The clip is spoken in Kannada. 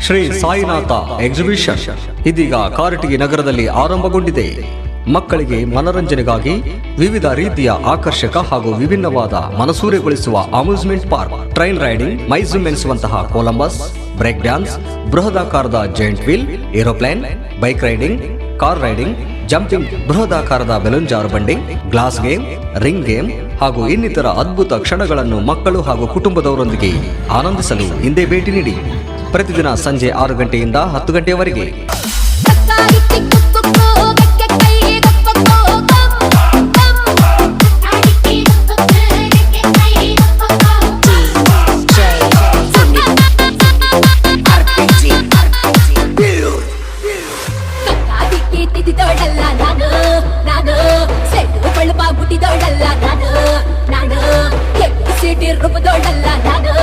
ಶ್ರೀ ಸಾಯಿನಾಥ ಎಕ್ಸಿಬಿಷನ್. ಇದೀಗ ಕಾರಟಗಿ ನಗರದಲ್ಲಿ ಆರಂಭಗೊಂಡಿದೆ. ಮಕ್ಕಳಿಗೆ ಮನರಂಜನೆಗಾಗಿ ವಿವಿಧ ರೀತಿಯ ಆಕರ್ಷಕ ಹಾಗೂ ವಿಭಿನ್ನವಾದ ಮನಸೂರೆಗೊಳಿಸುವ ಅಮ್ಯೂಸ್ಮೆಂಟ್ ಪಾರ್ಕ್ ಟ್ರೈನ್ ರೈಡಿಂಗ್ ಮೈಸೂಮ್ ಎನಿಸುವಂತಹ Columbus, break dance, ಬೃಹದಾಕಾರದ giant wheel, aeroplane, bike riding, car riding, jumping, ಬೃಹದಾಕಾರದ balloon ಜಾರುಬಂಡಿ, ಗ್ಲಾಸ್ ಗೇಮ್, ರಿಂಗ್ ಗೇಮ್ ಹಾಗೂ ಇನ್ನಿತರ ಅದ್ಭುತ ಕ್ಷಣಗಳನ್ನು ಮಕ್ಕಳು ಹಾಗೂ ಕುಟುಂಬದವರೊಂದಿಗೆ ಆನಂದಿಸಲು ಹಿಂದೆ ಭೇಟಿ ನೀಡಿ. ಪ್ರತಿದಿನ ಸಂಜೆ ಆರು ಗಂಟೆಯಿಂದ ಹತ್ತು ಗಂಟೆಯವರೆಗೆ ರುಬ್ಬದೋಳಲ್ಲ ನಾನು